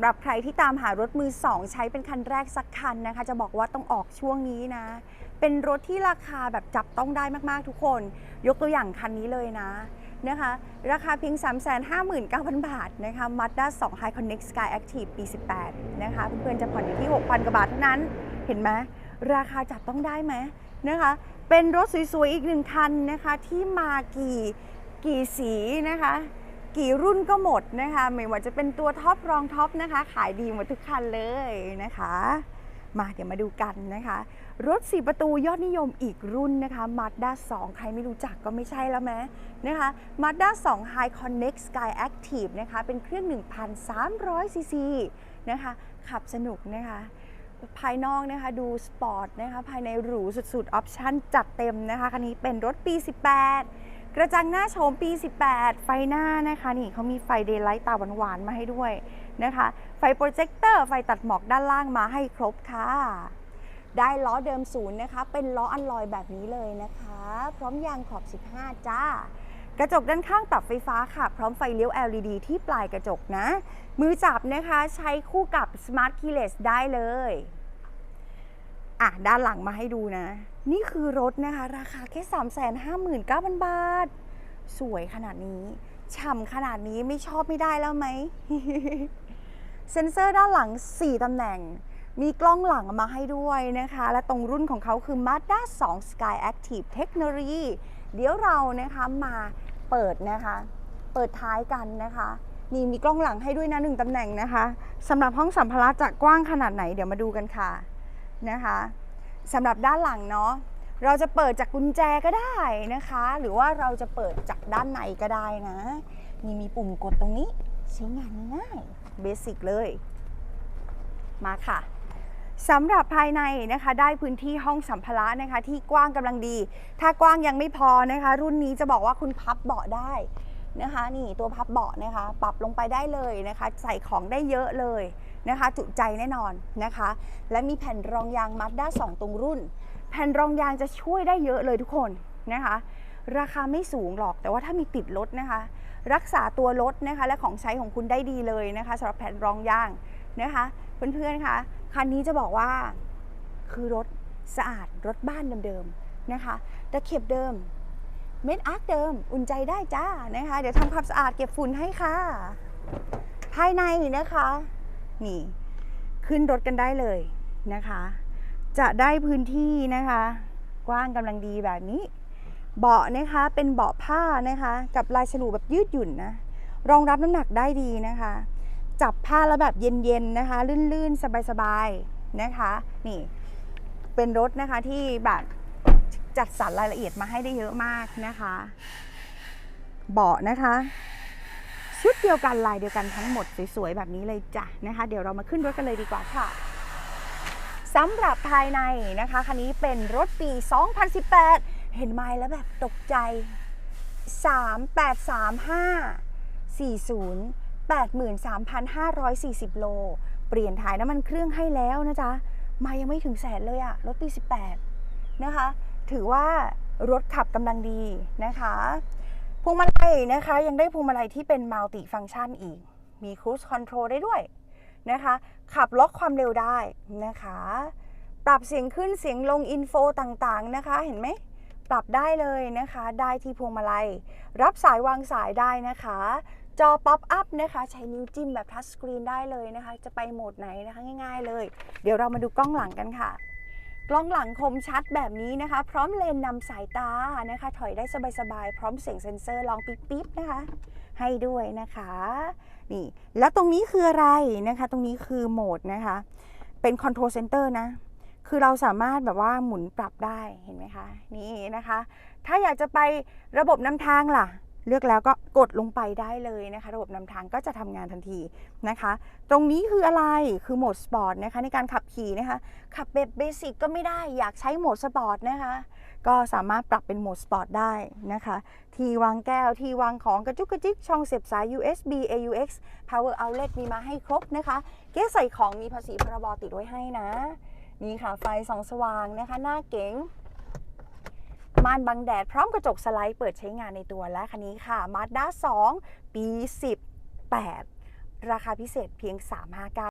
สำหรับใครที่ตามหารถมือสองใช้เป็นคันแรกสักคันนะคะ จะบอกว่าต้องออกช่วงนี้นะ เป็นรถที่ราคาแบบจับต้องได้มากๆทุกคน ยกตัวอย่างคันนี้เลยนะนะคะ ราคาเพียง 359,000 บาทนะคะ Mazda 2 High Connect Sky Active ปี 18 นะคะ เพื่อนๆจะผ่อนอยู่ที่ 6,000 กว่าบาทเท่านั้น เห็นไหมราคาจับต้องได้ไหมนะคะ เป็นรถสวยๆ อีกหนึ่งคันนะคะที่มากี่กี่สีนะคะ กี่รุ่นก็หมดนะคะ ไม่ว่าจะเป็นตัวท็อปรองท็อปนะคะ ขายดีหมดทุกคันเลยนะคะ มาเดี๋ยวมาดูกันนะคะ รถ4ประตูยอดนิยมอีกรุ่นนะคะ Mazda 2 ใครไม่รู้จักก็ไม่ใช่แล้วแม้นะคะ Mazda 2 High Connect Sky Active นะคะ เป็นเครื่อง 1,300 ซีซีนะคะ ขับสนุกนะคะภายนอกนะคะ ดูสปอร์ตนะคะ ภายในหรูสุดๆ ออปชั่นจัดเต็มนะคะ คันนี้เป็นรถปี 18 กระจังหน้าโฉมปี 18 ไฟหน้านะคะ นี่เขามีไฟเดย์ไลท์ตาหวานๆมาให้ด้วยนะคะ ไฟโปรเจคเตอร์ ไฟตัดหมอกด้านล่างมาให้ครบค่ะ ได้ล้อเดิมศูนย์นะคะ เป็นล้ออันลอยแบบนี้เลยนะคะ พร้อมยางขอบ 15 จ้ากระจกด้านข้างปรับไฟฟ้าค่ะ พร้อมไฟเลี้ยว LED ที่ปลายกระจกนะ มือจับนะคะใช้คู่กับ Smart Keyless ได้เลย อะ ด้านหลังมาให้ดูนะ นี่คือรถนะคะ ราคาแค่ 359,000 บาท สวยขนาดนี้ ฉ่ำขนาดนี้ไม่ชอบไม่ได้แล้วไหม เซ็นเซอร์ด้านหลัง 4 ตำแหน่ง มีกล้องหลังมาให้ด้วยนะคะ และตรงรุ่นของเขาคือ Mazda 2 Sky Active Technology เดี๋ยวเรานะคะมาเปิดนะคะ เปิดท้ายกันนะคะนี่มีกล้องหลังให้ด้วยนะหนึ่งตำแหน่งนะคะสำหรับห้องสัมภาระจะกว้างขนาดไหนเดี๋ยวมาดูกันค่ะนะคะ สำหรับด้านหลังเนาะเราจะเปิดจากกุญแจก็ได้นะคะ หรือว่าเราจะเปิดจากด้านในก็ได้นะนี่มีปุ่มกดตรงนี้ ใช้งานง่ายเบสิกเลย มาค่ะสำหรับภายในนะคะได้พื้นที่ห้องสัมภาระนะคะ ที่กว้างกำลังดี ถ้ากว้างยังไม่พอนะคะ รุ่นนี้จะบอกว่าคุณพับเบาะได้ นะคะ นี่ตัวพับเบาะนะคะ ปรับลงไปได้เลยนะคะ ใส่ของได้เยอะเลยนะคะ จุใจแน่นอนนะคะ และมีแผ่นรองยางมัดด้า2ตรงรุ่น แผ่นรองยางจะช่วยได้เยอะเลยทุกคนนะคะ ราคาไม่สูงหรอกแต่ว่าถ้ามีติดรถนะคะ รักษาตัวรถนะคะ และของใช้ของคุณได้ดีเลยนะคะสำหรับแผ่นรองยางนะคะเพื่อนๆคะคันนี้จะบอกว่าคือรถสะอาดรถบ้านเดิมๆนะคะตะเข็บเดิม เม็ดอาร์คเดิมอุ่นใจได้จ้านะคะ เดี๋ยวทำความสะอาดเก็บฝุ่นให้ค่ะ ภายในนะคะ นี่ ขึ้นรถกันได้เลยนะคะ จะได้พื้นที่นะคะ กว้างกำลังดีแบบนี้ เบาะนะคะเป็นเบาะผ้านะคะ กับลายฉลูแบบยืดหยุ่นนะรองรับน้ำหนักได้ดีนะคะ จับผ้าแล้วแบบเย็นๆนะคะ ลื่นๆ สบายๆนะคะ นี่ เป็นรถนะคะที่แบบ จัดสรรรายละเอียดมาให้ได้เยอะมากนะคะ เบาะนะคะ ชุดเดียวกันลายเดียวกันทั้งหมดสวยๆแบบนี้เลยจ้ะนะคะ เดี๋ยวเรามาขึ้นรถกันเลยดีกว่าค่ะสำหรับภายในนะคะคันนี้เป็นรถปี 2018 เห็นไม้แล้วแบบตกใจ 3835 40 83,540 โล เปลี่ยนถ่ายน้ำมันเครื่องให้แล้วนะจ๊ะ มายังไม่ถึงแสนเลยอะรถปี 18 นะคะ ถือว่ารถขับกำลังดีนะคะพวงมาลัยนะคะยังได้พวงมาลัยที่เป็นมัลติฟัง c t ชันอีก มีครู i คอนโทรลได้ด้วยนะคะ ขับล็อกความเร็วได้นะคะ ปรับเสียงขึ้นเสียงลงอินโฟต่างๆนะคะ เห็นไหมปรับได้เลยนะคะ ได้ที่พวงมาลัย รับสายวางสายได้นะคะ จอป๊อปอัพนะคะ ใช้นิ้วจิ้มแบบทัชสกรีนได้เลยนะคะ จะไปโหมดไหนนะคะง่าย ๆ เลย เดี๋ยวเรามาดูกล้องหลังกันค่ะ กล้องหลังคมชัดแบบนี้นะคะ พร้อมเลนนำสายตานะคะ ถอยได้สบายๆ พร้อมเสียงเซ็นเซอร์ลองปิ๊บๆนะคะ ให้ด้วยนะคะ นี่ แล้วตรงนี้คืออะไรนะคะ ตรงนี้คือโหมดนะคะ เป็นคอนโทรลเซนเตอร์นะ คือเราสามารถแบบว่าหมุนปรับได้เห็นไหมคะ นี่นะคะ ถ้าอยากจะไประบบนำทางล่ะ เลือกแล้วก็กดลงไปได้เลยนะคะ ระบบนำทางก็จะทำงานทันทีนะคะ ตรงนี้คืออะไรคือโหมดสปอร์ตนะคะในการขับขี่นะคะ ขับแบบเบสิกก็ไม่ได้อยากใช้โหมดสปอร์ตนะคะ ก็สามารถปรับเป็นโหมดสปอร์ตได้นะคะ ที่วางแก้ว ที่วางของกระจุกกระจิกช่องเสียบสาย USB AUX Power Outlet มีมาให้ครบนะคะ เก๊ใส่ของมีภาษีพรบติดไว้ให้นะ นี่ค่ะไฟส่องสว่างนะคะ หน้าเก๋ง ม่านบังแดดพร้อมกระจกสไลด์เปิดใช้งานในตัวและคันนี้ค่ะ Mazda 2 ปี 18 ราคาพิเศษเพียง 359